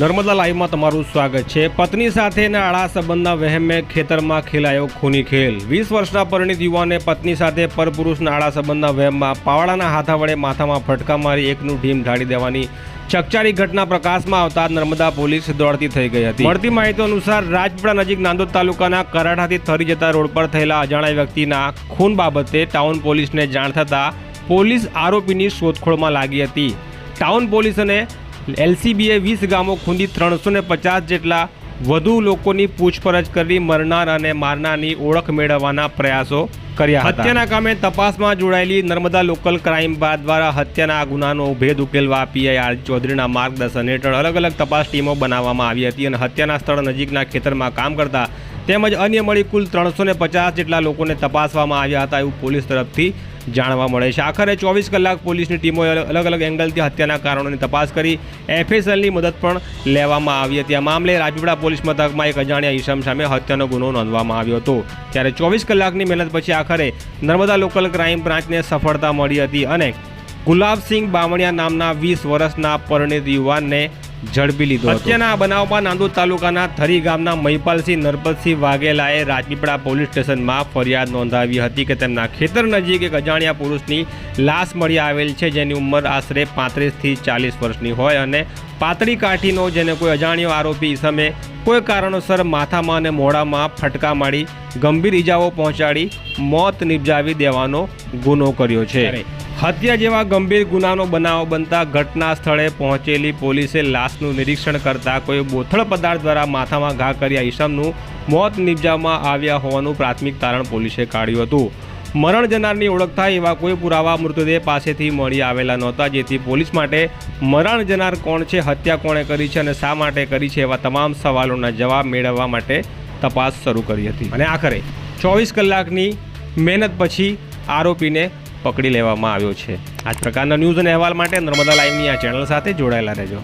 નર્મદા લાઈવમાં તમારું સ્વાગત છે. પત્ની સાથેના આળા સંબંધના વહેમે ખેતરમાં ખેલાયો ખૂની ખેલ. વીસ વર્ષના પરિણીત યુવાને પત્ની સાથે પરપુરુષના આળા સંબંધના વહેમમાં પાવડાના હાથા વડે માથામાં ફટકા મારી એકનું ઢીમ ઢાળી દેવાની ચકચારી ઘટના પ્રકાશમાં આવતા નર્મદા પોલીસ દોડતી થઈ ગઈ હતી. મળતી માહિતી અનુસાર રાજપીપળા નજીક નાંદોદ તાલુકાના કરાઠાથી થરી જતા રોડ પર થયેલા અજાણ્યા વ્યક્તિના ખૂન બાબતે ટાઉન પોલીસને જાણ થતાં પોલીસ આરોપીની શોધખોળમાં લાગી હતી. ટાઉન પોલીસ અને એલસીબીએ વીસ ગામો ખૂંદી ત્રણસો પચાસ જેટલા વધુ લોકોની પૂછપરછ કરી મરનાર અને મારનારની ઓળખ મેળવવાના પ્રયાસો કર્યા હત્યાના કામે તપાસમાં જોડાયેલી નર્મદા લોકલ ક્રાઇમ બ્રાન્ચ દ્વારા હત્યાના ગુનાનો ભેદ ઉકેલવા પીઆઈ આર ચૌધરીના માર્ગદર્શન હેઠળ અલગ અલગ તપાસ ટીમો બનાવવામાં આવી હતી અને હત્યાના સ્થળ નજીકના ખેતરમાં કામ કરતા તેમજ અન્ય મળી કુલ ત્રણસો પચાસ જેટલા લોકોને તપાસવામાં આવ્યા હતા એવું પોલીસ તરફથી જાણવા મળે છે. આખરે ચોવીસ કલાક પોલીસની ટીમોએ અલગ અલગ એંગલથી હત્યાના કારણોની તપાસ કરી એફએસએલની મદદ પણ લેવામાં આવી હતી. આ મામલે રાજપીપળા પોલીસ મથકમાં એક અજાણ્યા ઈસમ સામે હત્યાનો ગુનો નોંધવામાં આવ્યો હતો. ત્યારે ચોવીસ કલાકની મહેનત પછી આખરે નર્મદા લોકલ ક્રાઇમ બ્રાન્ચને સફળતા મળી હતી અને ગુલાબસિંહ બામણિયા નામના વીસ વર્ષના પરિણીત યુવાનને ઝડપી લીધો હતો. હત્યાના બનાવમાં નાંદોદ તાલુકાના થરી ગામના મહિપાલસિંહ નરપતસિંહ વાઘેલાએ રાજપીપળા પોલીસ સ્ટેશનમાં ફરિયાદ નોંધાવી હતી કે તેમના ખેતર નજીક એક અજાણ્યા પુરુષની લાશ મળી આવેલ છે, જેની ઉંમર આશરે પાંત્રીસથી ચાલીસ વર્ષની હોય અને પાતળી કાઠીનો, જેને કોઈ અજાણ્યો આરોપી સામે કોઈ કારણોસર માથામાં અને મોઢામાં ફટકા મારી ગંભીર ઈજાઓ પહોંચાડી મોત નિપજાવી દેવાનો ગુનો કર્યો છે. હત્યા જેવા ગંભીર ગુનાનો બનાવ બનતા ઘટના સ્થળે પહોંચેલી પોલીસે લાશનું નિરીક્ષણ કરતા કોઈ બોથળ પદાર્થ દ્વારા માથામાં ઘા કર્યા ઈસમનું મોત નિપજાવવામાં આવ્યા હોવાનું પ્રાથમિક તારણ પોલીસે કાઢ્યું હતું. મરણ જનારની ઓળખ થાય એવા કોઈ પુરાવા મૃતદેહ પાસેથી મળી આવેલા નહોતા, જેથી પોલીસ માટે મરણ જનાર કોણ છે, હત્યા કોણે કરી છે અને શા માટે કરી છે એવા તમામ સવાલોના જવાબ મેળવવા માટે તપાસ શરૂ કરી હતી. અને આખરે ચોવીસ કલાકની મહેનત પછી આરોપીને પકડી લેવામાં આવ્યો છે. આ પ્રકારના ન્યૂઝ અને અહેવાલ માટે નર્મદા લાઈવની આ ચેનલ સાથે જોડાયેલા રહેજો.